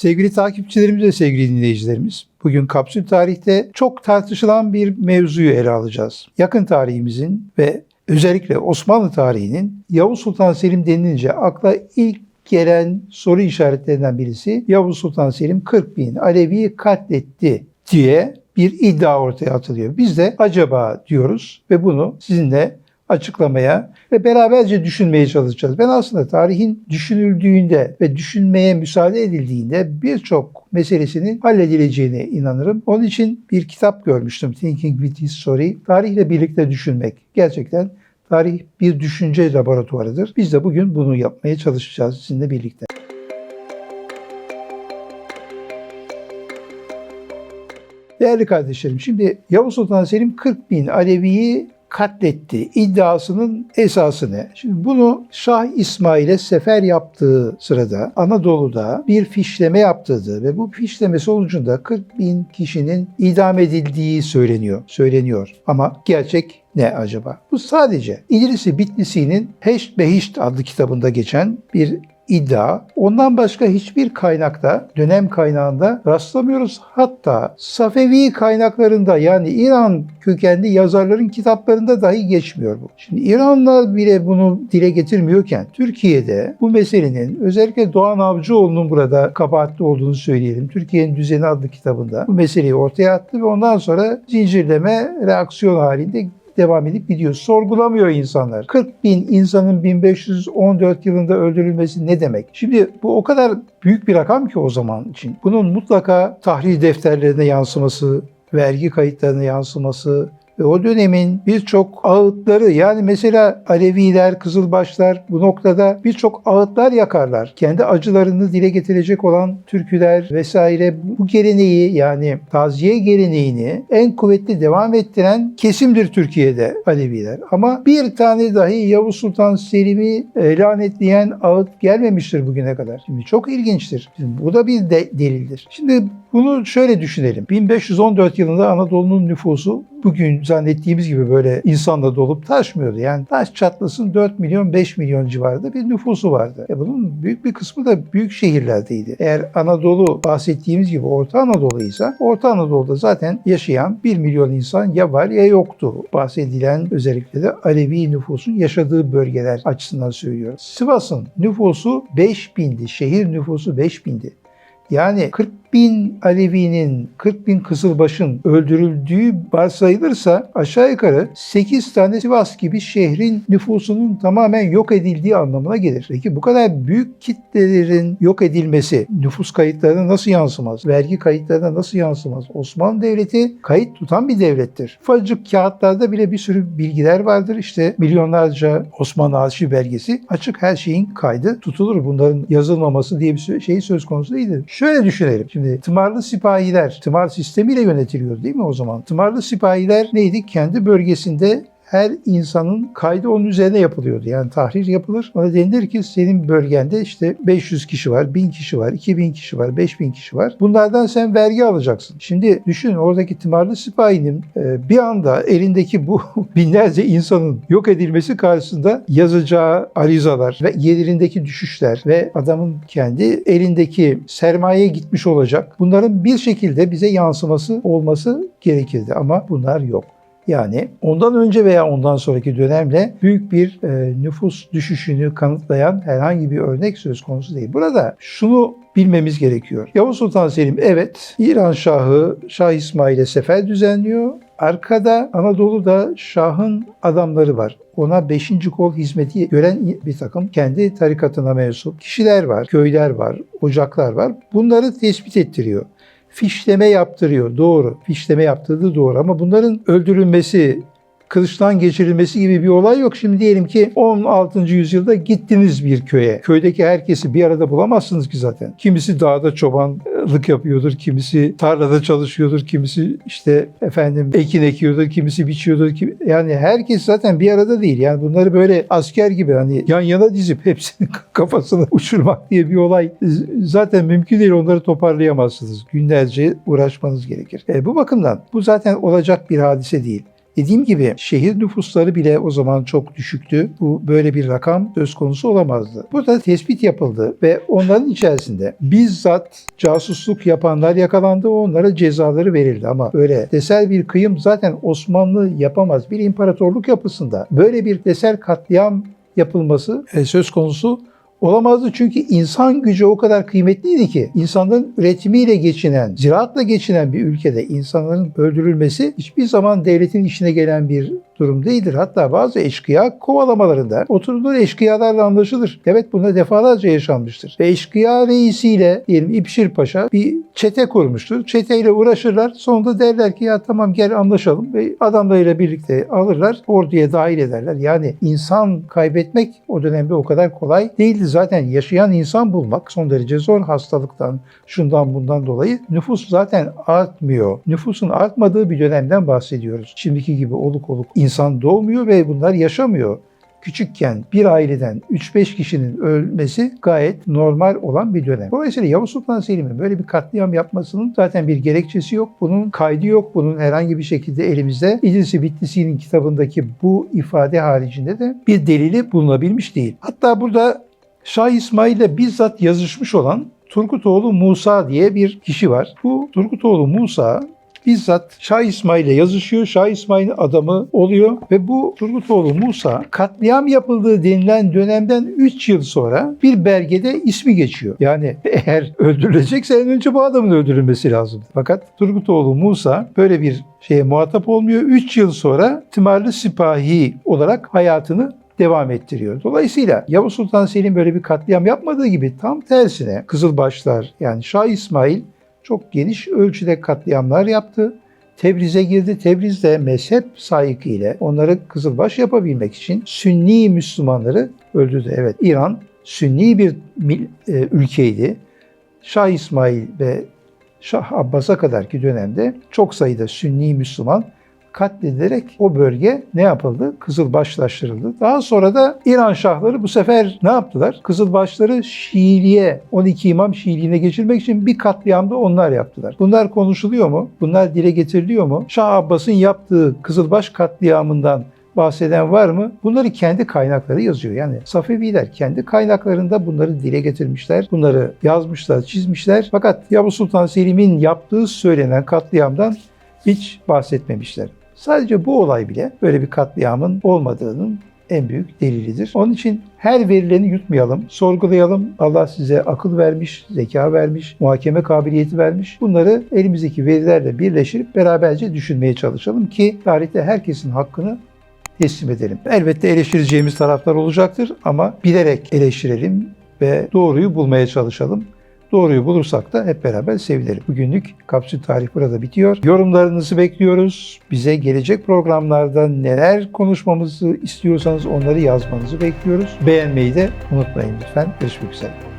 Sevgili takipçilerimiz ve sevgili dinleyicilerimiz, bugün Kapsül Tarih'te çok tartışılan bir mevzuyu ele alacağız. Yakın tarihimizin ve özellikle Osmanlı tarihinin Yavuz Sultan Selim denilince akla ilk gelen soru işaretlerinden birisi Yavuz Sultan Selim 40 bin Alevi'yi katletti diye bir iddia ortaya atılıyor. Biz de acaba diyoruz ve bunu sizinle açıklamaya ve beraberce düşünmeye çalışacağız. Ben aslında tarihin düşünüldüğünde ve düşünmeye müsaade edildiğinde birçok meselesinin halledileceğine inanırım. Onun için bir kitap görmüştüm. Thinking with History. Tarihle birlikte düşünmek. Gerçekten tarih bir düşünce laboratuvarıdır. Biz de bugün bunu yapmaya çalışacağız sizinle birlikte. Değerli kardeşlerim, şimdi Yavuz Sultan Selim 40 bin Alevi'yi katletti iddiasının esası ne? Şimdi bunu Şah İsmail'e sefer yaptığı sırada Anadolu'da bir fişleme yaptırdı ve bu fişleme sonucunda 40 bin kişinin idam edildiği söyleniyor. Söyleniyor. Ama gerçek ne acaba? Bu sadece İdrisi Bitlisi'nin Heşt Behişt adlı kitabında geçen bir iddia. Ondan başka hiçbir kaynakta, dönem kaynağında rastlamıyoruz. Hatta Safevi kaynaklarında yani İran kökenli yazarların kitaplarında dahi geçmiyor bu. Şimdi İranlar bile bunu dile getirmiyorken Türkiye'de bu meselenin özellikle Doğan Avcıoğlu'nun burada kabahatli olduğunu söyleyelim. Türkiye'nin Düzeni adlı kitabında bu meseleyi ortaya attı ve ondan sonra zincirleme reaksiyon halinde devam edip gidiyor. Sorgulamıyor insanlar. 40 bin insanın 1514 yılında öldürülmesi ne demek? Şimdi bu o kadar büyük bir rakam ki o zaman için. Bunun mutlaka tahrir defterlerine yansıması, vergi kayıtlarına yansıması, ve o dönemin birçok ağıtları yani mesela Aleviler, Kızılbaşlar bu noktada birçok ağıtlar yakarlar. Kendi acılarını dile getirecek olan türküler vesaire bu geleneği yani taziye geleneğini en kuvvetli devam ettiren kesimdir Türkiye'de Aleviler. Ama bir tane dahi Yavuz Sultan Selim'i e, lanetleyen ağıt gelmemiştir bugüne kadar. Şimdi çok ilginçtir. Şimdi bu da bir de delildir. Şimdi bunu şöyle düşünelim. 1514 yılında Anadolu'nun nüfusu bugün zannettiğimiz gibi böyle insanla dolup taşmıyordu. Yani taş çatlasın 4 milyon 5 milyon civarında bir nüfusu vardı. E bunun büyük bir kısmı da büyük şehirlerdeydi. Eğer Anadolu bahsettiğimiz gibi Orta Anadolu ise Orta Anadolu'da zaten yaşayan 1 milyon insan ya var ya yoktu. Bahsedilen özellikle de Alevi nüfusun yaşadığı bölgeler açısından söylüyorum. Sivas'ın nüfusu 5 bindi. Şehir nüfusu 5 bindi. Yani 40 bin Alevi'nin, 40 bin Kızılbaş'ın öldürüldüğü varsayılırsa aşağı yukarı 8 tane Sivas gibi şehrin nüfusunun tamamen yok edildiği anlamına gelir. Peki bu kadar büyük kitlelerin yok edilmesi nüfus kayıtlarına nasıl yansımaz? Vergi kayıtlarına nasıl yansımaz? Osmanlı Devleti kayıt tutan bir devlettir. Ufacık kağıtlarda bile bir sürü bilgiler vardır. İşte milyonlarca Osmanlı arşiv belgesi açık her şeyin kaydı tutulur. Bunların yazılmaması diye bir şey söz konusu değildir. Şöyle düşünelim. Şimdi tımarlı sipahiler, tımar sistemiyle yönetiliyor değil mi o zaman? Tımarlı sipahiler neydi? Kendi bölgesinde her insanın kaydı onun üzerine yapılıyordu. Yani tahrir yapılır. Ona denilir ki senin bölgende işte 500 kişi var, 1000 kişi var, 2000 kişi var, 5000 kişi var. Bunlardan sen vergi alacaksın. Şimdi düşün oradaki tımarlı sipahinin e, bir anda elindeki bu binlerce insanın yok edilmesi karşısında yazacağı arizalar ve gelirindeki düşüşler ve adamın kendi elindeki sermaye gitmiş olacak. Bunların bir şekilde bize yansıması olması gerekirdi ama bunlar yok. Yani ondan önce veya ondan sonraki dönemle büyük bir e, nüfus düşüşünü kanıtlayan herhangi bir örnek söz konusu değil. Burada şunu bilmemiz gerekiyor. Yavuz Sultan Selim evet İran Şahı Şah İsmail'e sefer düzenliyor. Arkada Anadolu'da Şah'ın adamları var. Ona 5. kol hizmeti gören bir takım kendi tarikatına mensup kişiler var, köyler var, ocaklar var. Bunları tespit ettiriyor fişleme yaptırıyor. Doğru. Fişleme yaptırdığı doğru. Ama bunların öldürülmesi, kılıçtan geçirilmesi gibi bir olay yok. Şimdi diyelim ki 16. yüzyılda gittiniz bir köye. Köydeki herkesi bir arada bulamazsınız ki zaten. Kimisi dağda çobanlık yapıyordur, kimisi tarlada çalışıyordur, kimisi işte efendim ekin ekiyordur, kimisi biçiyordur. Kim... Yani herkes zaten bir arada değil. Yani bunları böyle asker gibi hani yan yana dizip hepsinin kafasını uçurmak diye bir olay zaten mümkün değil. Onları toparlayamazsınız. Günlerce uğraşmanız gerekir. E, bu bakımdan bu zaten olacak bir hadise değil. Dediğim gibi şehir nüfusları bile o zaman çok düşüktü. Bu böyle bir rakam söz konusu olamazdı. Burada tespit yapıldı ve onların içerisinde bizzat casusluk yapanlar yakalandı. Onlara cezaları verildi ama böyle desel bir kıyım zaten Osmanlı yapamaz. Bir imparatorluk yapısında böyle bir desel katliam yapılması e, söz konusu olamazdı. Çünkü insan gücü o kadar kıymetliydi ki insanların üretimiyle geçinen, ziraatla geçinen bir ülkede insanların öldürülmesi hiçbir zaman devletin işine gelen bir durum değildir. Hatta bazı eşkıya kovalamalarında oturulur eşkıyalarla anlaşılır. Evet bunda defalarca yaşanmıştır. Ve eşkıya reisiyle diyelim İpşir Paşa bir çete kurmuştur. Çeteyle uğraşırlar. Sonunda derler ki ya tamam gel anlaşalım ve adamlarıyla birlikte alırlar. Orduya dahil ederler. Yani insan kaybetmek o dönemde o kadar kolay değildi. Zaten yaşayan insan bulmak son derece zor hastalıktan, şundan bundan dolayı. Nüfus zaten artmıyor. Nüfusun artmadığı bir dönemden bahsediyoruz. Şimdiki gibi oluk oluk insan doğmuyor ve bunlar yaşamıyor. Küçükken bir aileden 3-5 kişinin ölmesi gayet normal olan bir dönem. Dolayısıyla Yavuz Sultan Selim'in böyle bir katliam yapmasının zaten bir gerekçesi yok. Bunun kaydı yok. Bunun herhangi bir şekilde elimizde İdris-i Bitlisi'nin kitabındaki bu ifade haricinde de bir delili bulunabilmiş değil. Hatta burada Şah İsmail ile bizzat yazışmış olan Turgutoğlu Musa diye bir kişi var. Bu Turgutoğlu Musa bizzat Şah İsmail ile yazışıyor. Şah İsmail'in adamı oluyor ve bu Turgutoğlu Musa katliam yapıldığı denilen dönemden 3 yıl sonra bir belgede ismi geçiyor. Yani eğer öldürülecekse en önce bu adamın öldürülmesi lazım. Fakat Turgutoğlu Musa böyle bir şeye muhatap olmuyor. 3 yıl sonra tımarlı sipahi olarak hayatını devam ettiriyor. Dolayısıyla Yavuz Sultan Selim böyle bir katliam yapmadığı gibi tam tersine Kızılbaşlar yani Şah İsmail çok geniş ölçüde katliamlar yaptı. Tebriz'e girdi. Tebriz'de mezhep sahikiyle onları kızılbaş yapabilmek için Sünni Müslümanları öldürdü. Evet İran Sünni bir e, ülkeydi. Şah İsmail ve Şah Abbas'a kadarki dönemde çok sayıda Sünni Müslüman katledilerek o bölge ne yapıldı? Kızılbaşlaştırıldı. Daha sonra da İran şahları bu sefer ne yaptılar? Kızılbaşları Şiiliğe, 12 imam Şiiliğine geçirmek için bir katliamda onlar yaptılar. Bunlar konuşuluyor mu? Bunlar dile getiriliyor mu? Şah Abbas'ın yaptığı Kızılbaş katliamından bahseden var mı? Bunları kendi kaynakları yazıyor. Yani Safeviler kendi kaynaklarında bunları dile getirmişler. Bunları yazmışlar, çizmişler. Fakat Yavuz Sultan Selim'in yaptığı söylenen katliamdan hiç bahsetmemişler. Sadece bu olay bile böyle bir katliamın olmadığının en büyük delilidir. Onun için her verileni yutmayalım, sorgulayalım. Allah size akıl vermiş, zeka vermiş, muhakeme kabiliyeti vermiş. Bunları elimizdeki verilerle birleştirip beraberce düşünmeye çalışalım ki tarihte herkesin hakkını teslim edelim. Elbette eleştireceğimiz taraflar olacaktır ama bilerek eleştirelim ve doğruyu bulmaya çalışalım. Doğruyu bulursak da hep beraber sevinelim. Bugünlük Kapsül Tarih burada bitiyor. Yorumlarınızı bekliyoruz. Bize gelecek programlarda neler konuşmamızı istiyorsanız onları yazmanızı bekliyoruz. Beğenmeyi de unutmayın lütfen. Görüşmek üzere.